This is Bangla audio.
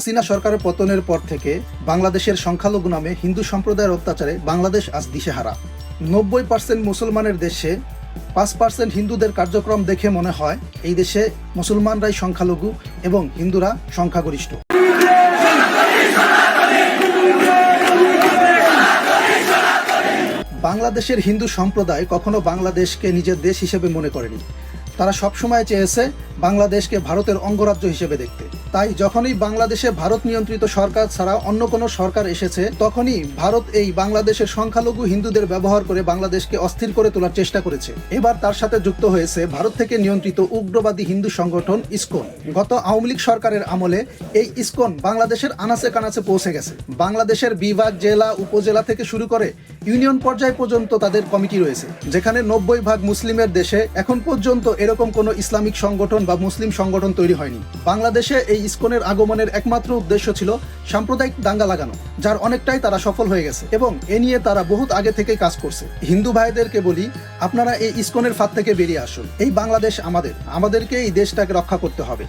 হাসিনা সরকারের পতনের পর থেকে বাংলাদেশের সংখ্যালঘু নামে হিন্দু সম্প্রদায়ের অত্যাচারে বাংলাদেশ আজ দিশেহারা। নব্বই পার্সেন্ট মুসলমানের দেশে পাঁচ পার্সেন্ট হিন্দুদের কার্যক্রম দেখে মনে হয় এই দেশে মুসলমানরাই সংখ্যালঘু এবং হিন্দুরা সংখ্যাগরিষ্ঠ। বাংলাদেশের হিন্দু সম্প্রদায় কখনো বাংলাদেশকে নিজের দেশ হিসেবে মনে করেনি। তারা সবসময় চেয়েছে বাংলাদেশকে ভারতের অঙ্গরাজ্য হিসেবে দেখতে। তাই যখনই বাংলাদেশে ভারত নিয়ন্ত্রিত সরকার ছাড়া অন্য কোনো সরকার এসেছে, তখনই ভারত এই বাংলাদেশের সংখ্যালঘু হিন্দুদের ব্যবহার করে বাংলাদেশকে অস্থির করে তোলার চেষ্টা করেছে। এবার তার সাথে যুক্ত হয়েছে ভারত থেকে নিয়ন্ত্রিত উগ্রবাদী হিন্দু সংগঠন ইসকন। গত আওয়ামী লীগ সরকারের আমলে এই ইসকন বাংলাদেশের আনাচে কানাচে পৌঁছে গেছে। বাংলাদেশের বিভাগ, জেলা, উপজেলা থেকে শুরু করে ইউনিয়ন পর্যায় পর্যন্ত তাদের কমিটি রয়েছে, যেখানে নব্বই ভাগ মুসলিমের দেশে এখন পর্যন্ত এরকম কোনো ইসলামিক সংগঠন বা মুসলিম সংগঠন তৈরি হয়নি। বাংলাদেশে এই ইসকনের আগমনের একমাত্র উদ্দেশ্য ছিল সাম্প্রদায়িক দাঙ্গা লাগানো, যার অনেকটাই তারা সফল হয়ে গেছে এবং এ নিয়ে তারা বহুত আগে থেকেই কাজ করছে। হিন্দু ভাইদেরকে বলি, আপনারা এই ইস্কনের ফাঁদ থেকে বেরিয়ে আসুন। এই বাংলাদেশ আমাদের, আমাদেরকে এই দেশটাকে রক্ষা করতে হবে।